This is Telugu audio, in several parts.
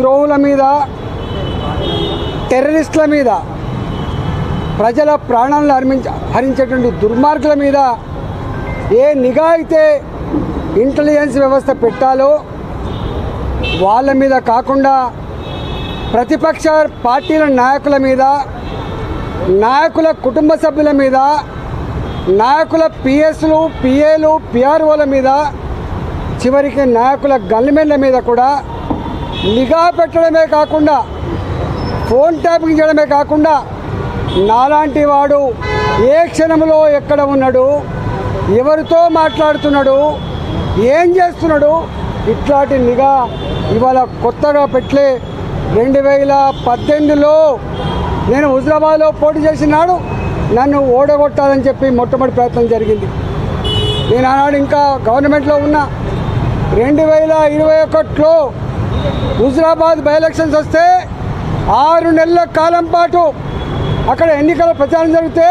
ద్రోహుల మీద టెర్రరిస్టుల మీద ప్రజల ప్రాణాలను హరించ హరించేటువంటి దుర్మార్గుల మీద ఏ నిఘా అయితే ఇంటెలిజెన్స్ వ్యవస్థ పెట్టాలో వాళ్ళ మీద కాకుండా ప్రతిపక్ష పార్టీల నాయకుల మీద నాయకుల కుటుంబ సభ్యుల మీద నాయకుల పిఎస్లు పిఏలు పిఆర్ఓల మీద చివరికి నాయకుల గన్మెన్ల మీద కూడా నిఘా పెట్టడమే కాకుండా ఫోన్ ట్యాపింగ్ చేయడమే కాకుండా నాలాంటి వాడు ఏ క్షణంలో ఎక్కడ ఉన్నాడు ఎవరితో మాట్లాడుతున్నాడు ఏం చేస్తున్నాడు ఇట్లాంటి నిఘా ఇవాళ కొత్తగా పెట్టలే. రెండు వేల పద్దెనిమిదిలో నేను హుజరాబాద్లో పోటీ చేసినాడు నన్ను ఓడగొట్టాలని చెప్పి మొట్టమొదటి ప్రయత్నం జరిగింది. నేను ఆనాడు ఇంకా గవర్నమెంట్లో ఉన్నా. రెండు వేల ఇరవై ఒకటిలో హుజరాబాద్ బై ఎలక్షన్స్ వస్తే ఆరు నెలల కాలం పాటు అక్కడ ఎన్నికల ప్రచారం జరిగితే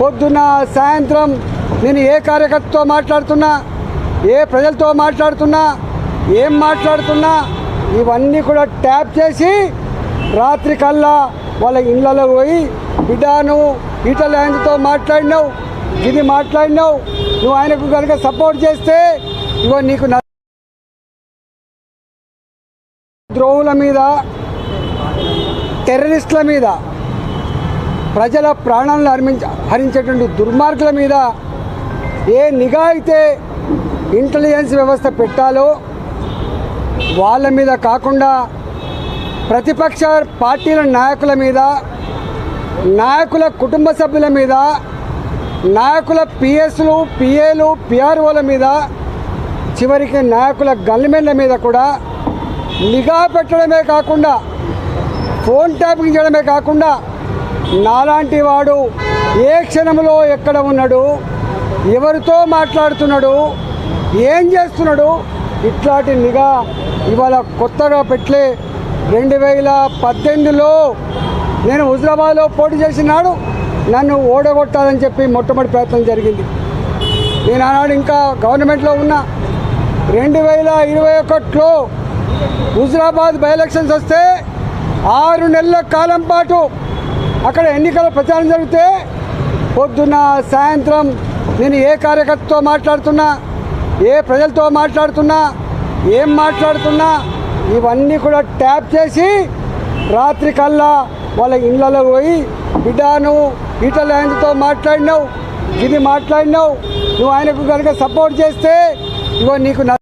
పొద్దున్న సాయంత్రం నేను ఏ కార్యకర్తతో మాట్లాడుతున్నా ఏ ప్రజలతో మాట్లాడుతున్నా ఏం మాట్లాడుతున్నా ఇవన్నీ కూడా ట్యాప్ చేసి రాత్రి కల్లా వాళ్ళ ఇళ్ళలో పోయి బిడ్డాను ఈటల్యాండ్తో ఆయనతో మాట్లాడినావు ఇది మాట్లాడినావు నువ్వు ఆయనకు కనుక సపోర్ట్ చేస్తే ఇగో నీకు ద్రోహుల మీద టెర్రరిస్టుల మీద ప్రజల ప్రాణాలను హరించ హరించేటువంటి దుర్మార్గుల మీద ఏ నిఘా అయితే ఇంటెలిజెన్స్ వ్యవస్థ పెట్టాలో వాళ్ళ మీద కాకుండా ప్రతిపక్ష పార్టీల నాయకుల మీద నాయకుల కుటుంబ సభ్యుల మీద నాయకుల పిఎస్లు పిఏలు పిఆర్ఓల మీద చివరికి నాయకుల గన్మెన్ల మీద కూడా నిఘా పెట్టడమే కాకుండా ఫోన్ ట్యాపింగ్ చేయడమే కాకుండా నాలాంటి వాడు ఏ క్షణంలో ఎక్కడ ఉన్నాడు ఎవరితో మాట్లాడుతున్నాడు ఏం చేస్తున్నాడు ఇట్లాంటి నిఘా ఇవాళ కొత్తగా పెట్టలే. రెండు వేల పద్దెనిమిదిలో నేను హుజరాబాద్లో పోటీ చేసినాడు నన్ను ఓడగొట్టాలని చెప్పి మొట్టమొదటి ప్రయత్నం జరిగింది. నేను ఆనాడు ఇంకా గవర్నమెంట్లో ఉన్న. రెండు వేల ఇరవై ఒకటిలో హుజరాబాద్ బై ఎలక్షన్స్ వస్తే ఆరు నెలల కాలం పాటు అక్కడ ఎన్నికల ప్రచారం జరిగితే పొద్దున్న సాయంత్రం నేను ఏ కార్యకర్తతో మాట్లాడుతున్నా ఏ ప్రజలతో మాట్లాడుతున్నా ఏం మాట్లాడుతున్నా ఇవన్నీ కూడా ట్యాప్ చేసి రాత్రి కల్లా వాళ్ళ ఇళ్ళలో పోయి బిడ్డాను నువ్వు ఈటల ఆయనతో మాట్లాడినావు ఇది మాట్లాడినావు నువ్వు ఆయనకు కనుక సపోర్ట్ చేస్తే ఇగో నీకు